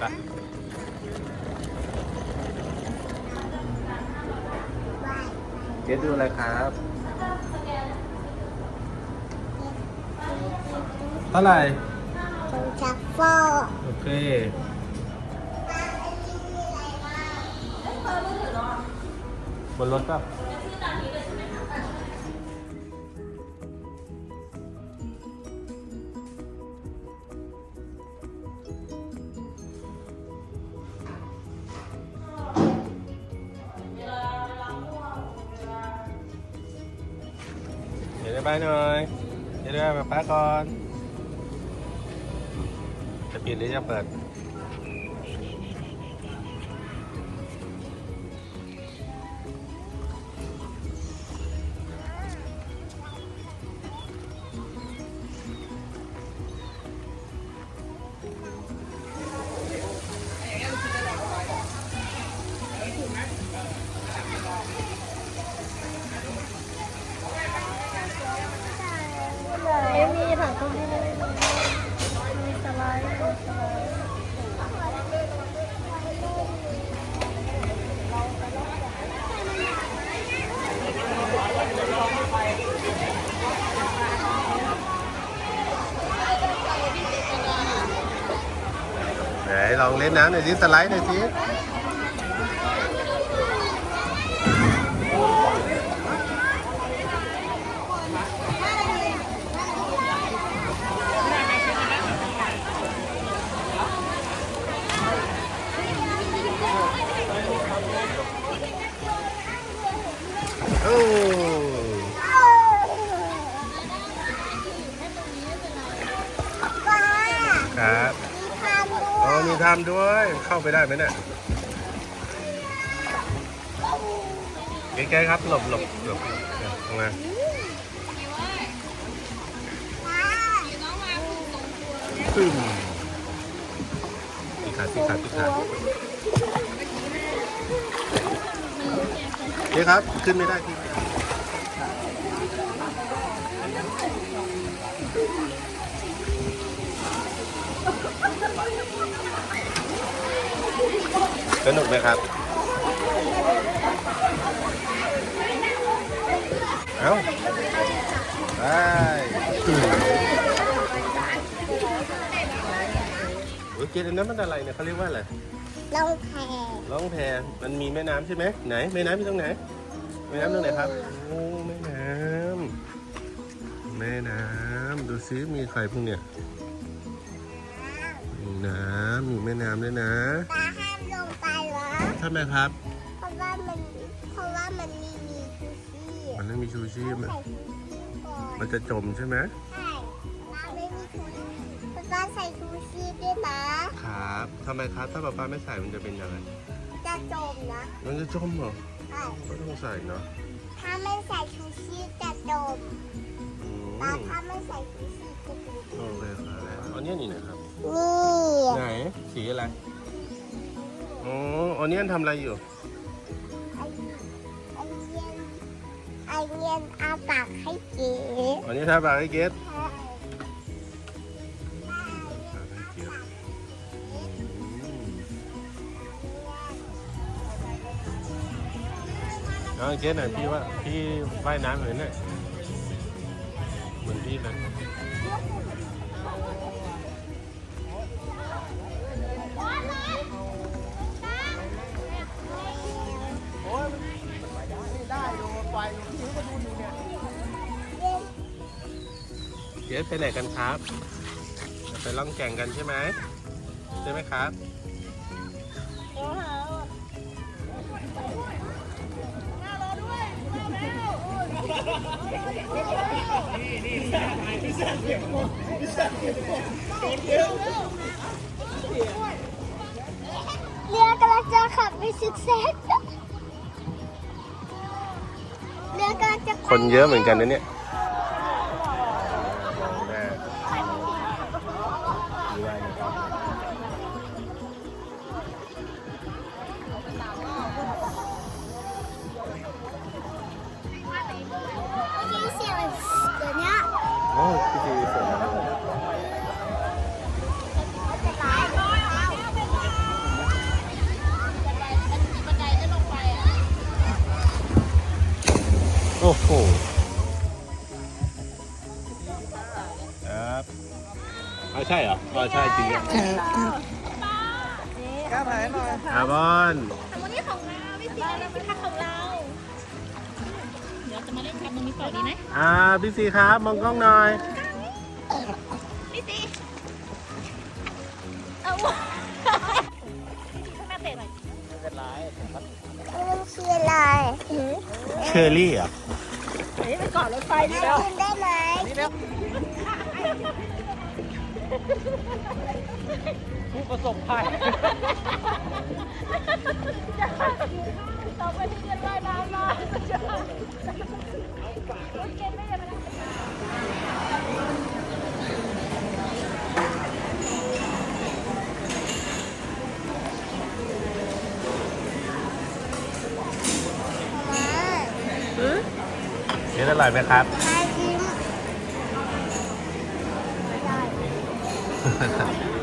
ไปเจ๊ดูอะไรครับเท่าไหร่ตรงชักโฟอกโอเคบนรถป่ะ เดี๋ยได้ไปหน่อยเดี๋ยวได้มาป้าก่อน จะปิดหรือจะเปิด ลองเล่นน้ำหน่อยสิสไลด์หน่อยสิ อ๋อมีทำด้วยเข้าไปได้ไหมเนี่ยใกล้ๆครับหลบหลบหลบตรงมาปึ้มตีขาตีขาตีขาเจ๊ครับ ขึ้นไม่ได้ที่ สนุกไหมครับ เอ้าไปอืมโอ้ยเกดอันนั้นมันอะไรเนี่ยเขาเรียกว่าอะไรลงแพล่องแพมันมีแม่น้ำใช่ไหมไหนแม่น้ำมีตรงไหน แม่น้ำตรงไหนครับโอ้แม่น้ำแม่น้ำดูซิมีใครพวกเนี่ยมีน้ำมีแม่น้ำด้วยนะตาห้า ทำไมครับ เพราะว่ามันเพราะว่ามันมีมีชูชีพมันไม่มีชูชีพต้องอะใส่ชูชีพก่อนมันจะจมใช่ไหมใช่ตาไม่มีชูชีพเพราะว่าใส่ชูชีพด้วยนะครับทำไมครับถ้าป๊าป้าไม่ใส่มันจะเป็นยังไงจะจมนะมันจะจมเหรอใช่ก็ต้องใส่เนาะถ้าไม่ใส่ชูชีพจะจมอืตามถ้าไม่ใส่ชูชีพจะจมโอเคครับอันนี้นี่นะครับนี่ไหนสีอะไร อ๋ออันนี้ทำอะไรอยู่ ไอไอเย็นไอเย็นอาปากให้เก๋อันนี้ทำอะไรเกสใช่ให้เกสเอาเกสหน่อยพี่ว่าพี่ว่ายน้ำเห็นไหมเหมือนพี่เล เกสไปไหนกันครับ ไปล่องแก่งกันใช่ไหมใช่ไหมครับเรือกำลังจะขับไปซิกแซกเรือกำลังจะไปคนเยอะเหมือนกันนะเนี่ย อ้โหครับเอาใช่เหรออ๋อใช่จริงอะก้าวถ่ายหน่อยอาบอนวันนี้ของเราพี่ซีเราเป็นค่าของเรา เดี๋ยวจะมาเล่นแคมตรงนี้ต่อดีไหมอ่าพี่ซีครับมองกล้องหน่อยพี่ซีเอาข้างหน้าเตะหน่อยไม่เป็นไรมันคืออะไรเชอร์รี่เหรอะ รถไฟดิมันกินได้ไหมนี่แล้วผู้ประสบภัย ต่อไปที่จะว่ายน้ำมารถเกมไม่ได้มาแล้ว มา เห็น อร่อยไหมครับมาชิม